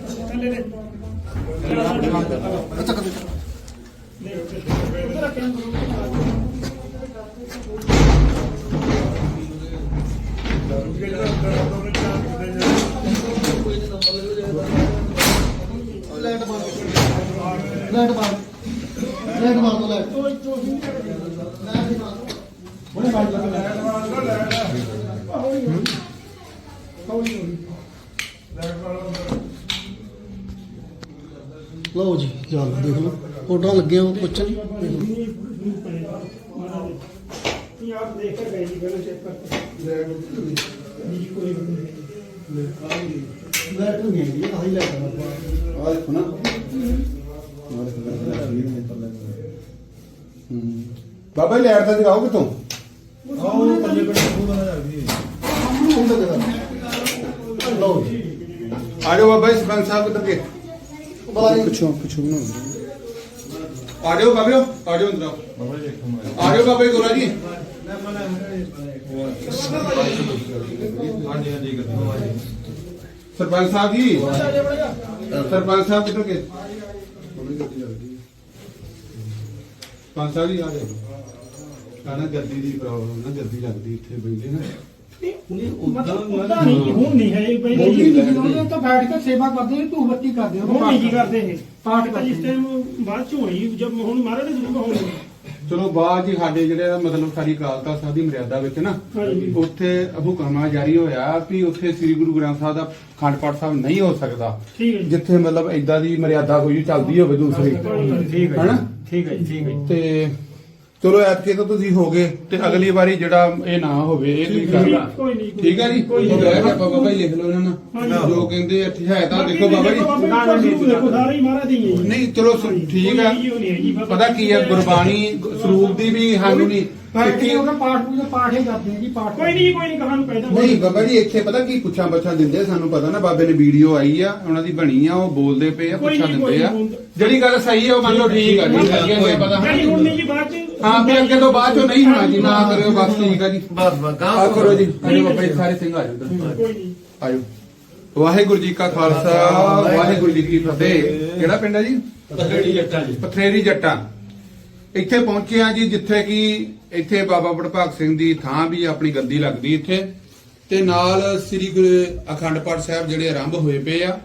ਥੱਲੇ ਦੇ ਅੱਛਾ ਕਦੇ ਉਧਰ ਰੱਖਿਆ ਲਾਈਟ ਮਾਰ ਲਾਈਟ ਮਾਰ ਲਾਈਟ ਮਾਰ ਦੋ ਲਾਈਟ ਬੜੇ ਬਾਈਕ ਲੱਗ ਲਓ ਜੀ ਜਾਲ ਦੇਖ ਲਓ। ਫੋਟੋਆਂ ਲੱਗੀਆਂ ਉਹ ਪੁੱਛਣ ਆਪ ਦੇਖ ਕੇ ਗਏ ਜੀ ਪਹਿਲਾਂ ਚੈੱਕ ਕਰਕੇ ਬਾਬਾ ਜੀ ਲੈਟ ਦਾ ਜਗਾਓ ਕਿਤੋਂ ਆਓ ਪੱਲੇ ਪੱਲੇ ਖੂਦ ਨਾ ਜਾਂਦੀ ਹੈ ਲਓ ਬਾਬਾ ਜੀ ਸਰਪੰਚ ਸਾਹਿਬ ਕਿੱਧਰ ਬੁਲਾਈ ਪਿੱਛੋਂ ਪਿੱਛੋਂ ਨਾ ਆ ਜਾਓ ਬਾਬਿਓ ਆ ਜਾਓ ਅੰਦਰ। ਆ ਜਾਓ ਬਾਬਾ ਜੀ ਗੋਰਾ ਜੀ। ਸਰਪੰਚ ਸਾਹਿਬ ਜੀ। ਸਰਪੰਚ ਸਾਹਿਬ ਕਿੱਧਰ ਗਏ? ਸਰਪੰਚ ਸਾਹਿਬ ਜੀ ਆ ਜਾਓ। ਆ ਨਾ ਗੱਦੀ ਦੀ ਪ੍ਰੋਬਲਮ ਨਾ ਗੱਦੀ ਲੱਗਦੀ ਇੱਥੇ ਬੈਠੇ ਨਾ। ਚਲੋ ਬਾਅਦ ਜੀ ਸਾਡੇ ਜਿਹੜੇ ਮਤਲਬ ਸਾਡੀ ਕਾਲਤਾ ਸਾਹਿਬ ਦੀ ਮਰਿਆਦਾ ਵਿੱਚ ਨਾ ਉੱਥੇ ਹੁਕਮਨਾਮਾ ਜਾਰੀ ਹੋਇਆ ਕਿ ਉੱਥੇ ਸ੍ਰੀ ਗੁਰੂ ਗ੍ਰੰਥ ਸਾਹਿਬ ਦਾ ਖੰਡ ਪਾਠ ਸਾਹਿਬ ਨਹੀਂ ਹੋ ਸਕਦਾ ਜਿੱਥੇ ਮਤਲਬ ਇਦਾਂ ਦੀ ਮਰਿਆਦਾ ਕੋਈ ਚੱਲਦੀ ਹੋਵੇ ਦੂਸਰੀ। ਹੈਨਾ? ਠੀਕ ਹੈ ਠੀਕ ਹੈ ਤੇ ਚਲੋ ਐਤਕੇ ਤਾਂ ਤੁਸੀਂ ਹੋ ਗਏ ਤੇ ਅਗਲੀ ਵਾਰੀ ਜਿਹੜਾ ਇਹ ਨਾ ਹੋਵੇ ਇਹ ਤੁਸੀਂ ਕਰਨਾ ਕੋਈ ਨਹੀਂ ਠੀਕ ਹੈ ਜੀ? ਕੋਈ ਨਹੀਂ। ਆਪਾਂ ਬਾਬਾ ਜੀ ਲਿਖ ਲਓ ਇਹਨਾਂ ਨਾਲ। ਜੋ ਕਹਿੰਦੇ ਆ, ਹੈ ਤਾਂ ਦੇਖੋ ਬਾਬਾ ਜੀ। ਦੇਖੋ ਸਾਰੇ ਹੀ ਮਹਾਰਾਜ ਹੀ। ਨਹੀਂ ਚਲੋ ਠੀਕ ਹੈ। ਬਾਬਾ ਪਤਾ ਕੀ ਹੈ ਗੁਰਬਾਣੀ ਸਰੂਪ ਦੀ ਵੀ ਸਾਨੂੰ ਨਹੀਂ ਕੇ ਕਿ- ਉਹਨਾਂ ਪਾਠ ਪੂਜਾ ਪਾਠ ਹੀ ਕਰਦੇ ਨੇ ਜੀ ਪਾਠ ਕੋਈ ਨਹੀਂ ਕੋਈ ਨਹੀਂ ਕਹਾਣੀ ਪੈਦਾ ਨਹੀਂ ਬਾਬਾ ਜੀ ਇੱਥੇ ਪਤਾ ਕੀ ਪੁੱਛਾਂ ਬੱਛਾਂ ਦਿੰਦੇ ਆ, ਸਾਨੂੰ ਪਤਾ ਨਾ ਬਾਬੇ ਨੇ ਵੀਡੀਓ ਆਈ ਆ ਉਹਨਾਂ ਦੀ ਬਣੀ ਆ ਉਹ ਬੋਲਦੇ ਪਏ ਆ ਕੋਈ ਪੁੱਛਾਂ ਨਹੀਂ, ਕੋਈ ਦਿੰਦੇ ਆ। ਨਹੀਂ। ਜਿਹੜੀ ਗੱਲ ਸਹੀ ਹੈ ਉਹ ਮੰਨ ਲਓ ਠੀਕ ਆ ਜੀ ਵਧੀਆ ਹੋਇਆ ਪਤਾ ਨਹੀਂ। ਹੁਣ ਨਹੀਂ ਜੀ ਬਾਅਦ ਚ ਹਾਂ ਵੀ ਅੱਗੇ ਤੋਂ ਬਾਅਦ ਚੋਂ ਨਹੀਂ ਹੋਣਾ ਜੀ ਨਾ ਕਰਿਓ ਬਸ ਠੀਕ ਆ ਜੀ। ਬਸ ਬਸ ਆ ਕਰੋ ਜੀ। ਬਾਬਾ ਜੀ ਸਾਰੇ ਸਿੰਘ ਆ ਜਾਓ ਇੱਧਰ। ਕੋਈ ਨਹੀਂ। ਆਜੋ ਵਾਹਿਗੁਰੂ ਜੀ ਕਾ ਖਾਲਸਾ ਵਾਹਿਗੁਰੂ ਜੀ ਕੀ ਫਤਿਹ। ਕਿਹੜਾ ਪਿੰਡ ਹੈ ਜੀ? ਪਥੇੜੀ ਜੱਟਾਂ ਜੀ। ਪਥਰੇਰੀ ਜੱਟਾਂ। ਇੱਥੇ ਪਹੁੰਚੇ ਆ ਜੀ, ਜਿੱਥੇ ਕਿ ਇੱਥੇ ਬਾਬਾ ਬੜਭਾਗ ਸਿੰਘ ਦੀ ਥਾਂ ਵੀ ਆਪਣੀ ਗੱਦੀ ਲੱਗਦੀ ਇੱਥੇ। ਤੇ ਨਾਲ ਸ੍ਰੀ ਗੁਰੂ ਅਖੰਡ ਪਾਠ ਸਾਹਿਬ ਜਿਹੜੇ ਆਰੰਭ ਹੋਏ ਪਏ ਆ।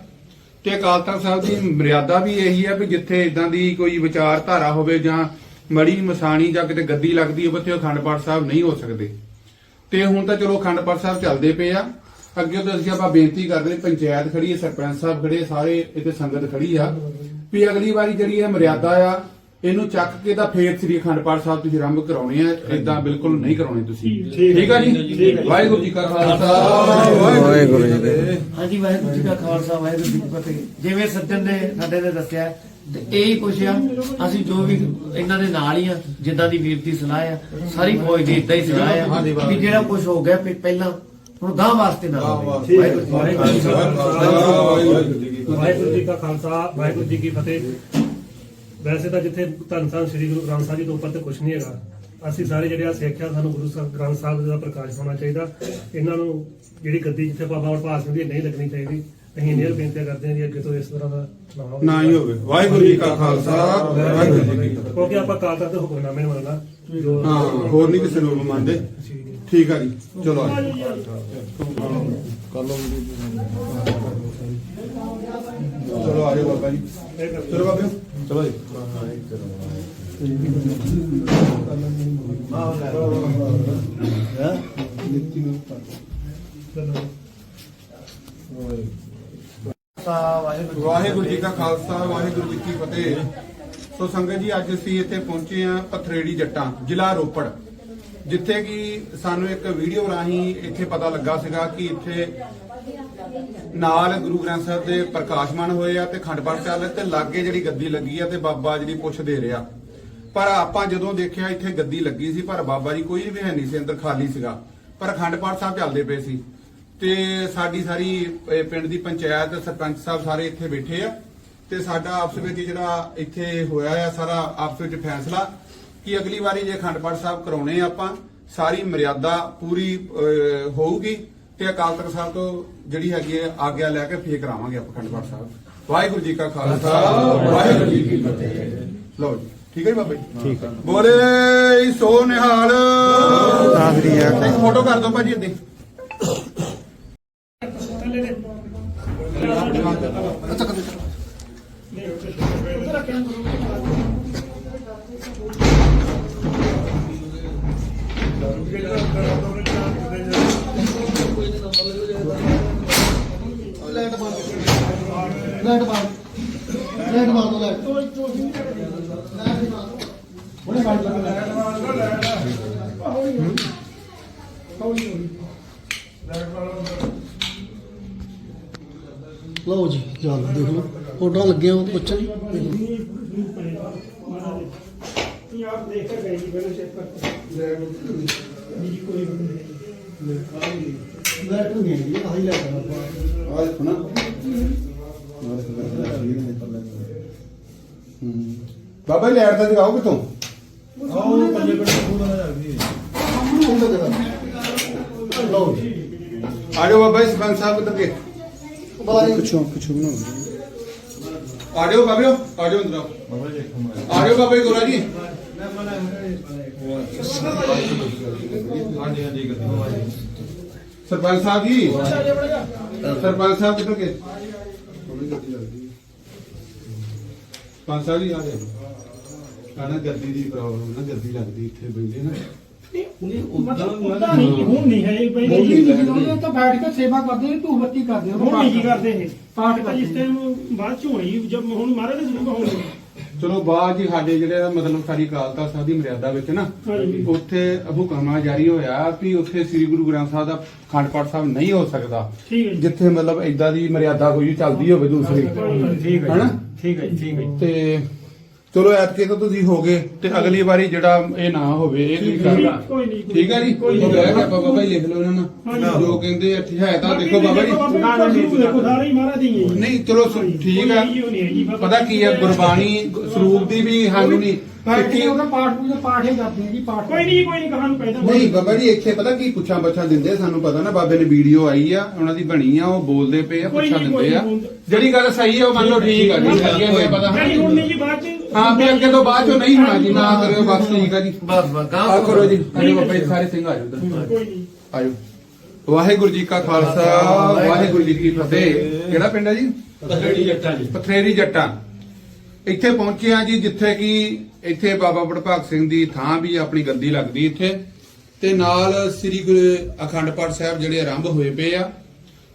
ਤੇ ਅਕਾਲ ਤਖਤ ਸਾਹਿਬ ਦੀ ਮਰਿਆਦਾ ਵੀ ਇਹੀ ਆ ਵੀ ਜਿੱਥੇ ਇਦਾਂ ਦੀ ਕੋਈ ਵਿਚਾਰਧਾਰਾ ਹੋਵੇ ਜਾਂ ਮੜੀ ਮਸਾਣੀ ਜਾਂ ਕਿਤੇ ਗੱਦੀ ਲੱਗਦੀ ਹੋਵੇ ਤੇ ਅਖੰਡ ਪਾਠ ਸਾਹਿਬ ਨਹੀਂ ਹੋ ਸਕਦੇ। ਤੇ ਹੁਣ ਤਾਂ ਚਲੋ ਅਖੰਡ ਪਾਠ ਸਾਹਿਬ ਚੱਲਦੇ ਪਏ ਆ। ਅੱਗੇ ਤੋਂ ਅਸੀਂ ਆਪਾਂ ਬੇਨਤੀ ਕਰਦੇ ਪੰਚਾਇਤ ਖੜੀ ਹੈ, ਸਰਪੰਚ ਸਾਹਿਬ ਖੜੇ ਸਾਰੇ ਇੱਥੇ ਸੰਗਤ ਖੜੀ ਆ। ਵੀ ਅਗਲੀ ਵਾਰੀ ਜਿਹੜੀ ਇਹ ਮਰਿਆਦਾ ਆ ਇਹਨੂੰ ਚੱਕ ਕੇ ਤਾਂ ਫੇਰ ਸ੍ਰੀ ਅਖੰਡ ਪਾਠ ਸਾਹਿਬ ਤੁਸੀਂ ਆਰੰਭ ਕਰਾਉਣੇ ਆ ਇਦਾਂ ਬਿਲਕੁਲ ਨਹੀਂ ਕਰਾਉਣੇ ਤੁਸੀਂ। ਠੀਕ ਆ ਜੀ? ਵਾਹਿਗੁਰੂ ਜੀ ਕਾ ਖਾਲਸਾ। ਵਾਹਿਗੁਰੂ ਜੀ ਕੀ ਹਾਂਜੀ ਵਾਹਿਗੁਰੂ ਜੀ ਕਾ ਖਾਲਸਾ ਵਾਹਿਗੁਰੂ ਜੀ ਕੀ ਫਤਿਹ। ਜਿਵੇਂ ਸੱਜਣ ਨੇ ਸਾਡੇ ਨੇ ਦੱਸਿਆ ਤੇ ਇਹ ਹੀ ਕੁਛ ਆ। ਅਸੀਂ ਜੋ ਵੀ ਇਹਨਾਂ ਦੇ ਨਾਲ ਹੀ ਆ ਜਿੱਦਾਂ ਦੀ ਵੀਰ ਦੀ ਸਲਾਹ ਆ ਸਾਰੀ ਫੌਜ ਦੀ ਇਦਾਂ ਹੀ ਸਲਾਹ ਆ ਵੀ ਜਿਹੜਾ ਕੁਝ ਹੋ ਗਿਆ ਪਹਿ- ਪਹਿਲਾਂ ਹੁਣ ਗਾਂ ਵਾਸਤੇ ਨਾ ਹੋਵੇ। ਵਾਹਿਗੁਰੂ ਜੀ ਕਾ ਵਾਹਿਗੁਰੂ ਜੀ ਕਾ ਖਾਲਸਾ। ਵਾਹਿਗੁਰੂ ਜੀ ਕੀ ਫਤਿਹ। ਵੈਸੇ ਤਾਂ ਜਿੱਥੇ ਧੰਨ ਸਾਹਿਬ ਸ੍ਰੀ ਗੁਰੂ ਗ੍ਰੰਥ ਸਾਹਿਬ ਜੀ ਤੋਂ ਉੱਪਰ ਤੇ ਕੁਝ ਨਹੀਂ ਹੈਗਾ। ਅਸੀਂ ਸਾਰੇ ਜਿਹੜੇ ਆ ਸਿੱਖਿਆ ਸਾਨੂੰ ਗੁਰੂ ਸਾਹਿਬ ਗ੍ਰੰਥ ਸਾਹਿਬ ਜੀ ਦਾ ਪ੍ਰਕਾਸ਼ ਹੋਣਾ ਚਾਹੀਦਾ। ਇਹਨਾਂ ਨੂੰ ਜਿਹੜੀ ਗੱਦੀ ਜਿੱਥੇ ਬਾਬਾ ਵਡਭਾਗ ਸਿੰਘ ਦੀ ਨਹੀਂ ਲੱਗਣੀ ਚਾਹੀਦੀ। ਅਸੀਂ ਇੰਨੀਆਂ ਬੇਨਤੀਆਂ ਕਰਦੇ ਹਾਂ ਜੀ ਅੱਗੇ ਤੋਂ ਇਸ ਤਰ੍ਹਾਂ ਦਾ ਨਾ ਹੋਵੇ ਨਾ ਹੀ ਹੋਵੇ। ਵਾਹਿਗੁਰੂ ਜੀ ਕਾ ਖਾਲਸਾ ਵਾਹਿਗੁਰੂ ਜੀ ਕੀ ਫਤਿਹ। ਕਿਉਂਕਿ ਆਪਾਂ ਕਾਲ ਤੱਕ ਹੁਕਮਨਾਮੇ ਨੂੰ ਮੰਨਣਾ ਹਾਂ ਹੋਰ ਨਹੀਂ ਕਿਸੇ ਨੂੰ ਮੰਨਦੇ। ਠੀਕ ਆ ਜੀ, ਚਲੋ ਆ ਜਾਓ। ਚਲੋ ਆ ਜਾਓ ਬਾਬਾ ਜੀ। ਚਲੋ ਬਾਬੇ। ਚਲੋ ਜੀ। ਵਾਹਿਗੁਰੂ ਜੀ ਕਾ ਖਾਲਸਾ, ਵਾਹਿਗੁਰੂ ਜੀ ਕੀ ਫਤਿਹ। ਸੋ ਸੰਗਤ ਜੀ, ਅੱਜ ਅਸੀਂ ਇੱਥੇ ਪਹੁੰਚੇ ਆ ਪਥਰੇੜੀ ਜੱਟਾਂ, ਜ਼ਿਲ੍ਹਾ ਰੋਪੜ। ਜਿੱਥੇ ਕਿ ਸਾਨੂੰ ਇੱਕ ਵੀਡੀਓ ਰਾਹੀਂ ਇੱਥੇ ਪਤਾ ਲੱਗਾ ਸੀਗਾ ਕਿ ਇੱਥੇ ਨਾਲ ਗੁਰੂ ਗ੍ਰੰਥ ਸਾਹਿਬ ਦੇ ਪ੍ਰਕਾਸ਼ਮਾਨ ਹੋਏ ਆ ਤੇ ਖੰਡ ਪਾਠ ਚੱਲ ਤੇ ਲਾਗੇ ਜਿਹੜੀ ਗੱਦੀ ਲੱਗੀ ਆ ਤੇ ਬਾਬਾ ਜਿਹੜੀ ਪੁੱਛ ਦੇ ਰਿਹਾ। ਪਰ ਆਪਾਂ ਜਦੋਂ ਦੇਖਿਆ ਇੱਥੇ ਗੱਦੀ ਲੱਗੀ ਸੀ, ਪਰ ਬਾਬਾ ਜੀ ਕੋਈ ਵੀ ਹੈ ਨਹੀਂ ਸੀ, ਅੰਦਰ ਖਾਲੀ ਸੀਗਾ। ਪਰ ਅਖੰਡ ਪਾਠ ਸਾਹਿਬ ਚੱਲਦੇ ਪਏ ਸੀ। ਤੇ ਸਾਡੀ ਸਾਰੀ ਪਿੰਡ ਦੀ ਪੰਚਾਇਤ, ਸਰਪੰਚ ਸਾਹਿਬ ਸਾਰੇ ਇੱਥੇ ਬੈਠੇ ਆ। ਤੇ ਸਾਡਾ ਆਪਸ ਵਿੱਚ ਜਿਹੜਾ ਇੱਥੇ ਹੋਇਆ ਆ ਸਾਰਾ ਆਪਸ ਵਿੱਚ ਫੈਸਲਾ। ਕਿ ਅਗਲੀ ਵਾਰੀ ਜੇ ਅਖੰਡ ਪਾਠ ਸਾਹਿਬ ਕਰਾਉਣੇ ਆਪਾਂ ਸਾਰੀ ਮਰਿਆਦਾ ਪੂਰੀ ਹੋਊਗੀ ਤੇ ਅਕਾਲ ਤਖਤ ਸਾਹਿਬ ਤੋਂ ਜਿਹੜੀ ਹੈਗੀ ਹੈ ਆਗਿਆ ਲੈ ਕੇ ਫੇਰ ਕਰਾਵਾਂਗੇ ਆਪਾਂ ਅਖੰਡ ਪਾਠ ਸਾਹਿਬ। ਵਾਹਿਗੁਰੂ ਜੀ ਕਾ ਖਾਲਸਾ ਵਾਹਿਗੁਰੂ ਜੀ ਕੀ ਫਤਿਹ। ਲਓ ਜੀ ਠੀਕ ਹੈ ਜੀ ਬਾਬਾ ਜੀ? ਠੀਕ ਹੈ। ਬੋਲੇ ਸੋ ਨਿਹਾਲ। ਸਾਗਰੀ ਆ ਇੱਕ ਫੋਟੋ ਕਰ ਦਿਓ ਭਾਜੀ ਇੱਦੇ ਲਾਈਟ ਬੰਦ ਲਾਈਟ ਬੰਦ ਲਾਈਟ ਬੰਦ ਦੋ ਲਾਈਟ ਉਹਨੇ ਬਾਈ ਲੱਗ ਲਓ। ਜੀ ਚੱਲ ਦੇਖ ਲਓ। ਫੋਟੋਆਂ ਲੱਗੀਆਂ ਉਹ ਇਹ ਆਪ ਦੇਖ ਕੇ ਗਏ ਜੀ ਪਹਿਲਾਂ ਚੈੱਕ ਕਰਕੇ ਜੀ ਕੋਈ ਲਾਈਟ ਨਹੀਂ। ਹੈਗੀ ਆਹੀ ਲਾਈਟ ਆ ਆਪਾਂ। ਆ ਦੇਖੋ ਨਾ ਬਾਬਾ ਜੀ ਲੈਟ ਦਾ ਜਗਾਓ ਕਿਤੋਂ ਲਓ ਜੀ। ਆ ਜਾਓ ਬਾਬਾ ਜੀ ਸਰਪੰਚ ਸਾਹਿਬ ਕਿੱਧਰ ਗਏ ਬਾਰੇ ਪਿੱਛੋਂ ਪਿੱਛੋਂ ਬਣਾ ਆ ਜਾਓ ਬਾਬਿਓ ਆ ਜਾਓ ਅੰਦਰ। ਆਓ। ਆ ਜਾਓ ਬਾਬਾ ਜੀ ਗੋਰਾ ਜੀ। ਸਰਪੰਚ ਸਾਹਿਬ ਜੀ। ਸਰਪੰਚ ਸਾਹਿਬ ਕਿੱਧਰ ਗਏ? ਸਰਪੰਚ ਸਾਹਿਬ ਜੀ ਆ ਨਾ ਗੱਦੀ ਦੀ ਪ੍ਰੋਬਲਮ ਨਾ ਗੱਦੀ ਲੱਗਦੀ ਇੱਥੇ ਬੈਠੇ ਨਾ। ਪਤਾ ਨਹੀਂ ਹੁਣ ਨਹੀਂ ਹੈ ਇਹ ਨਹੀਂ ਉਹਨੇ ਤਾਂ ਬੈਠ ਕੇ ਸੇਵਾ ਕਰਦੇ ਨੇ ਧੂਫ ਬੱਤੀ ਕਰਦੇ ਨੇ ਹੁਣ ਨਹੀਂ ਕੀ ਕਰਦੇ ਇਹ। ਪਾਠ ਪਾਠ ਜਿਸ ਟਾਈਮ ਬਾਅਦ ਚ ਹੋਣੀ ਜਦ ਹੁਣ ਮਹਾਰਾਜ ਦੇ ਸਰੂਪ ਹੋਣੀ ਚਲੋ ਬਾਅਦ ਜੀ ਸਾਡੇ ਜਿਹੜੇ ਆ ਮਤਲਬ ਸਾਰੀ ਕਾਲਤਾ ਸਾਹਿਬ ਦੀ ਮਰਿਆਦਾ ਵਿੱਚ ਨਾ। ਉੱਥੇ ਹੁਕਮਾ ਜਾਰੀ ਹੋਇਆ ਕਿ ਉੱਥੇ ਸ੍ਰੀ ਗੁਰੂ ਗ੍ਰੰਥ ਸਾਹਿਬ ਦਾ ਖੰਡ ਪਾਠ ਸਾਹਿਬ ਨਹੀਂ ਹੋ ਸਕਦਾ ਠੀਕ ਹੈ ਜੀ। ਜਿੱਥੇ ਮਤਲਬ ਇਦਾਂ ਦੀ ਮਰਿਆਦਾ ਕੋਈ ਚੱਲਦੀ ਹੋਵੇ ਦੂਸਰੀ। ਠੀਕ ਹੈ ਨਾ ਠੀਕ ਹੈ ਠੀਕ ਹੈ ਤੇ ਚਲੋ ਐਤਕੇ ਤਾਂ ਤੁਸੀਂ ਹੋ ਗਏ ਤੇ ਅਗਲੀ ਵਾਰੀ ਜਿਹੜਾ ਇਹ ਨਾ ਹੋਵੇ ਇਹ ਤੁਸੀਂ ਕਰਨਾ। ਕੋਈ ਨਹੀਂ ਠੀਕ ਹੈ ਜੀ? ਕੋਈ ਨਹੀਂ। ਆਪਾਂ ਬਾਬਾ ਜੀ ਲਿਖ ਲਓ ਇਹਨਾਂ ਨਾਲ। ਜੋ ਕਹਿੰਦੇ ਠੀਕ ਹੈ ਤਾਂ ਦੇਖੋ ਬਾਬਾ ਜੀ। ਨਾ ਨਾ ਦੇਖੋ ਸਾਰੇ ਹੀ ਮਹਾਰਾਜ ਦੀ ਹੀ ਹੈ ਨਹੀਂ ਚਲੋ ਠੀਕ ਆ ਪਤਾ ਕੀ ਹੈ ਗੁਰਬਾਣੀ ਸਰੂਪ ਦੀ ਵੀ ਸਾਨੂੰ ਨਹੀਂ। ਬੈਠ ਕੇ ਕਿ- ਉਹਦਾ ਪਾਠ ਪੂਜਾ ਪਾਠ ਹੀ ਕਰਦੇ ਨੇ ਜੀ ਪਾਠ ਕੋਈ ਨਹੀਂ ਕੋਈ ਨਹੀਂ ਕਹਾਣੀ ਪੈਦਾ ਨਹੀਂ ਬਾਬਾ ਜੀ ਇੱਥੇ ਪਤਾ ਕੀ ਪੁੱਛਾਂ ਬੱਛਾਂ ਦਿੰਦੇ ਸਾਨੂੰ ਪਤਾ ਨਾ ਬਾਬੇ ਨੇ ਵੀਡੀਓ ਆਈ ਆ ਉਹਨਾਂ ਦੀ ਬਣੀ ਆ ਉਹ ਬੋਲਦੇ ਪਏ ਆ ਕੋਈ ਪੁੱਛਾਂ ਨਹੀਂ, ਕੋਈ ਦਿੰਦੇ ਆ। ਨਹੀਂ। ਜਿਹੜੀ ਗੱਲ ਸਹੀ ਆ ਉਹ ਮੰਨ ਲਓ ਠੀਕ ਆ ਜੀ ਅੱਗੇ ਹੋਏ ਪਤਾ ਨਹੀਂ ਹੁਣ ਨਹੀਂ ਜੀ ਬਾਅਦ ਚ ਹਾਂ ਵੀ ਅੱਗੇ ਤੋਂ ਬਾਅਦ ਚੋਂ ਨਹੀਂ ਹੋਣਾ ਜੀ ਨਾ ਕਰਿਓ ਬਸ ਠੀਕ ਆ ਜੀ। ਬਸ ਬਸ ਗਾਂ ਆ ਕਰੋ ਜੀ। ਅਰੇ ਬਾਬਾ ਜੀ ਸਾਰੇ ਸਿੰਘ ਆ ਜਾਓ ਇੱਧਰ। ਕੋਈ ਨਹੀਂ। ਆਜੋ ਵਾਹਿਗੁਰੂ ਜੀ ਕਾ ਖਾਲਸਾ ਵਾਹਿਗੁਰੂ ਜੀ ਕੀ ਫਤਿਹ। ਕਿਹੜਾ ਪਿੰਡ ਹੈ ਜੀ? ਪਥਰੇੜੀ ਜੱਟਾਂ ਜੀ। ਪਥਰੇੜੀ ਜੱਟਾਂ। ਇੱਥੇ ਪਹੁੰਚੇ ਆ ਜੀ, ਜਿੱਥੇ ਕਿ ਇੱਥੇ ਬਾਬਾ ਬੜਭਾਗ ਸਿੰਘ ਦੀ ਥਾਂ ਵੀ ਆਪਣੀ ਗੱਦੀ ਲੱਗਦੀ ਇੱਥੇ। ਤੇ ਨਾਲ ਸ੍ਰੀ ਗੁਰੂ ਅਖੰਡ ਪਾਠ ਸਾਹਿਬ ਜਿਹੜੇ ਆਰੰਭ ਹੋਏ ਪਏ ਆ।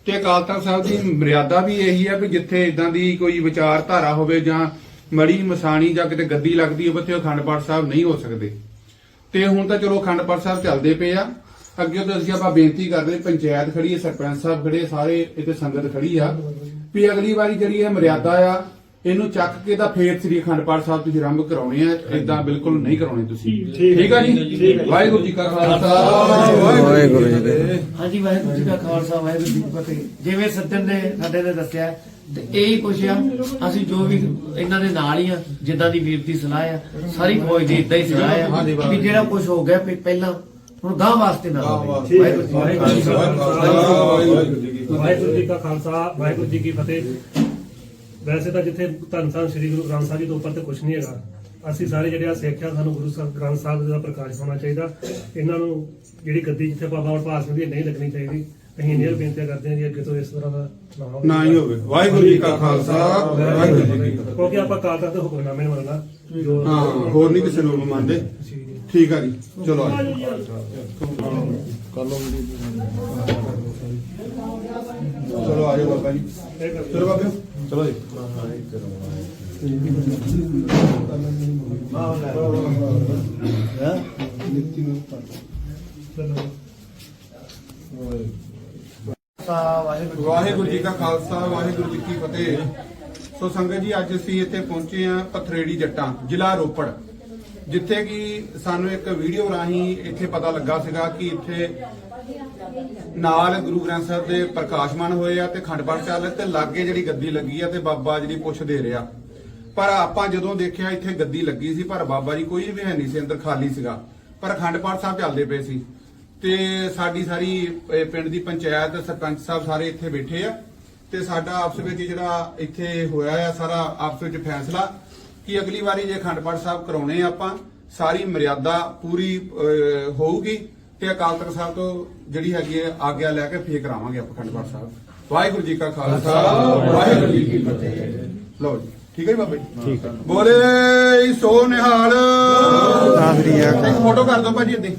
ਤੇ ਅਕਾਲ ਤਖਤ ਸਾਹਿਬ ਦੀ ਮਰਿਆਦਾ ਵੀ ਇਹੀ ਆ ਵੀ ਜਿੱਥੇ ਇਦਾਂ ਦੀ ਕੋਈ ਵਿਚਾਰਧਾਰਾ ਹੋਵੇ ਜਾਂ ਮੜੀ ਮਸਾਣੀ ਜਾਂ ਕਿਤੇ ਗੱਦੀ ਲੱਗਦੀ ਹੋਵੇ ਤੇ ਅਖੰਡ ਪਾਠ ਸਾਹਿਬ ਨਹੀਂ ਹੋ ਸਕਦੇ। ਤੇ ਹੁਣ ਤਾਂ ਚਲੋ ਅਖੰਡ ਪਾਠ ਸਾਹਿਬ ਚੱਲਦੇ ਪਏ ਆ। ਅੱਗੇ ਤੋਂ ਅਸੀਂ ਆਪਾਂ ਬੇਨਤੀ ਕਰਦੇ ਪੰਚਾਇਤ ਖੜੀ ਹੈ, ਸਰਪੰਚ ਸਾਹਿਬ ਖੜੇ ਸਾਰੇ ਇੱਥੇ ਸੰਗਤ ਖੜੀ ਆ। ਵੀ ਅਗਲੀ ਵਾਰੀ ਜਿਹੜੀ ਇਹ ਮਰਿਆਦਾ ਆ ਇਹਨੂੰ ਚੱਕ ਕੇ ਤਾਂ ਫੇਰ ਸ੍ਰੀ ਅਖੰਡ ਪਾਠ ਸਾਹਿਬ ਤੁਸੀਂ ਆਰੰਭ ਕਰਾਉਣੇ ਆ ਇਦਾਂ ਬਿਲਕੁਲ ਨਹੀਂ ਕਰਾਉਣੇ ਤੁਸੀਂ। ਠੀਕ ਆ ਜੀ? ਵਾਹਿਗੁਰੂ ਜੀ ਕਾ ਖਾਲਸਾ। ਵਾਹਿਗੁਰੂ ਜੀ ਕੀ ਹਾਂਜੀ ਵਾਹਿਗੁਰੂ ਜੀ ਕਾ ਖਾਲਸਾ ਵਾਹਿਗੁਰੂ ਜੀ ਕੀ ਫਤਿਹ। ਜਿਵੇਂ ਸੱਜਣ ਨੇ ਸਾਡੇ ਨੇ ਦੱਸਿਆ ਤੇ ਇਹੀ ਕੁਛ ਆ ਅਸੀਂ ਜੋ ਵੀ ਇਹਨਾਂ ਦੇ ਨਾਲ ਹੀ ਆ ਜਿੱਦਾਂ ਦੀ ਵੀਰ ਦੀ ਸਲਾਹ ਆ ਸਾਰੀ ਫੌਜ ਦੀ ਇਦਾਂ ਹੀ ਸਲਾਹ ਆ ਵੀ ਜਿਹੜਾ ਕੁਝ ਹੋ ਗਿਆ ਪਹਿਲਾਂ ਹੁਣ ਗਾਂ ਵਾਸਤੇ ਨਾ ਕਾ ਵਾਹਿਗੁਰੂ ਜੀ ਕਾ ਖਾਲਸਾ। ਵਾਹਿਗੁਰੂ ਜੀ ਕੀ ਫਤਿਹ। ਵੈਸੇ ਤਾਂ ਜਿੱਥੇ ਧੰਨ ਸਾਹਿਬ ਸ੍ਰੀ ਗੁਰੂ ਗ੍ਰੰਥ ਸਾਹਿਬ ਜੀ ਤੋਂ ਉੱਪਰ ਤੇ ਕੁਝ ਨਹੀਂ ਹੈਗਾ ਅਸੀਂ ਸਾਰੇ ਜਿਹੜੇ ਆ ਸਿੱਖ ਆ ਸਾਨੂੰ ਗੁਰੂ ਸਾਹਿਬ ਗ੍ਰੰਥ ਸਾਹਿਬ ਦਾ ਪ੍ਰਕਾਸ਼ ਹੋਣਾ ਚਾਹੀਦਾ। ਇਹਨਾਂ ਨੂੰ ਜਿਹੜੀ ਗੱਦੀ ਜਿੱਥੇ ਬਾਬਾ ਵਡਭਾਗ ਸਿੰਘ ਦੀ ਨਹੀਂ ਲੱਗਣੀ ਚਾਹੀਦੀ ਅਸੀਂ ਨੇਰ ਬੇਨਤੀ ਕਰਦੇ ਹਾਂ ਜੀ ਅੱਗੇ ਤੋਂ ਇਸ ਤਰ੍ਹਾਂ ਦਾ ਨਾ ਹੀ ਹੋਵੇ। ਵਾਹਿਗੁਰੂ ਜੀ ਕਾ ਖਾਲਸਾ ਵਾਹਿਗੁਰੂ ਜੀ ਕੀ ਫਤਿਹ। ਕਿਉਂਕਿ ਆਪਾਂ ਕਾਲ ਤੱਕ ਹੁਕਮਨਾਮੇ ਨੂੰ ਮੰਨਣਾ ਹਾਂ ਹੋਰ ਨਹੀਂ ਕਿਸੇ ਨੂੰ ਮੰਨਦੇ। ਠੀਕ ਆ ਜੀ, ਚਲੋ ਆ ਜਾਓ। ਚਲੋ ਆ ਜਾਓ ਬਾਬਾ ਜੀ। ਚਲੋ ਬਾਬਿਓ ਚਲੋ ਜੀ। ਵਾਹਿਗੁਰੂ ਵਾਹਿਗੁਰੂ ਜੀ ਕਾ ਖਾਲਸਾ, ਵਾਹਿਗੁਰੂ ਜੀ ਕੀ ਫਤਿਹ। ਸੋ ਸੰਗਤ ਜੀ, ਅੱਜ ਅਸੀਂ ਇੱਥੇ ਪਹੁੰਚੇ ਆ ਪਥਰੇੜੀ ਜੱਟਾਂ, ਜ਼ਿਲ੍ਹਾ ਰੋਪੜ। ਜਿੱਥੇ ਕਿ ਸਾਨੂੰ ਇੱਕ ਵੀਡੀਓ ਰਾਹੀਂ ਇੱਥੇ ਪਤਾ ਲੱਗਾ ਸੀਗਾ ਕਿ ਇੱਥੇ ਨਾਲ ਗੁਰੂ ਗ੍ਰੰਥ ਸਾਹਿਬ ਦੇ ਪ੍ਰਕਾਸ਼ਮਾਨ ਹੋਏ ਆ ਤੇ ਖੰਡ ਪਾਠ ਚੱਲ ਰਿਹਾ ਤੇ ਲਾਗੇ ਜਿਹੜੀ ਗੱਦੀ ਲੱਗੀ ਆ ਤੇ ਬਾਬਾ ਜਿਹੜੀ ਪੁੱਛ ਦੇ ਰਿਹਾ। ਪਰ ਆਪਾਂ ਜਦੋਂ ਦੇਖਿਆ ਇੱਥੇ ਗੱਦੀ ਲੱਗੀ ਸੀ, ਪਰ ਬਾਬਾ ਜੀ ਕੋਈ ਵੀ ਹੈ ਨਹੀਂ ਸੀ, ਅੰਦਰ ਖਾਲੀ ਸੀਗਾ। ਪਰ ਅਖੰਡ ਪਾਠ ਸਾਹਿਬ ਚੱਲਦੇ ਪਏ ਸੀ। ਤੇ ਸਾਡੀ ਸਾਰੀ ਪਿੰਡ ਦੀ ਪੰਚਾਇਤ, ਸਰਪੰਚ ਸਾਹਿਬ ਸਾਰੇ ਇੱਥੇ ਬੈਠੇ ਆ। ਤੇ ਸਾਡਾ ਆਪਸ ਵਿੱਚ ਜਿਹੜਾ ਇੱਥੇ ਹੋਇਆ ਆ ਸਾਰਾ ਆਪਸ ਵਿੱਚ ਫੈਸਲਾ। ਕਿ ਅਗਲੀ ਵਾਰੀ ਜੇ ਅਖੰਡ ਪਾਠ ਸਾਹਿਬ ਕਰਾਉਣੇ ਆਪਾਂ ਸਾਰੀ ਮਰਿਆਦਾ ਪੂਰੀ ਹੋਊਗੀ ਤੇ ਅਕਾਲ ਤਖਤ ਸਾਹਿਬ ਤੋਂ ਜਿਹੜੀ ਹੈਗੀ ਹੈ ਆਗਿਆ ਲੈ ਕੇ ਫੇਰ ਕਰਾਵਾਂਗੇ ਆਪਾਂ ਅਖੰਡ ਪਾਠ ਸਾਹਿਬ। ਵਾਹਿਗੁਰੂ ਜੀ ਕਾ ਖਾਲਸਾ ਵਾਹਿਗੁਰੂ ਜੀ ਕੀ ਫਤਿਹ। ਲਓ ਜੀ ਠੀਕ ਹੈ ਬਾਬਾ ਜੀ? ਠੀਕ ਹੈ। ਬੋਲੇ ਸੋ ਨਿਹਾਲ। ਫੋਟੋ ਕਰ ਦਿਓ ਭਾਜੀ ਇੱਦਾਂ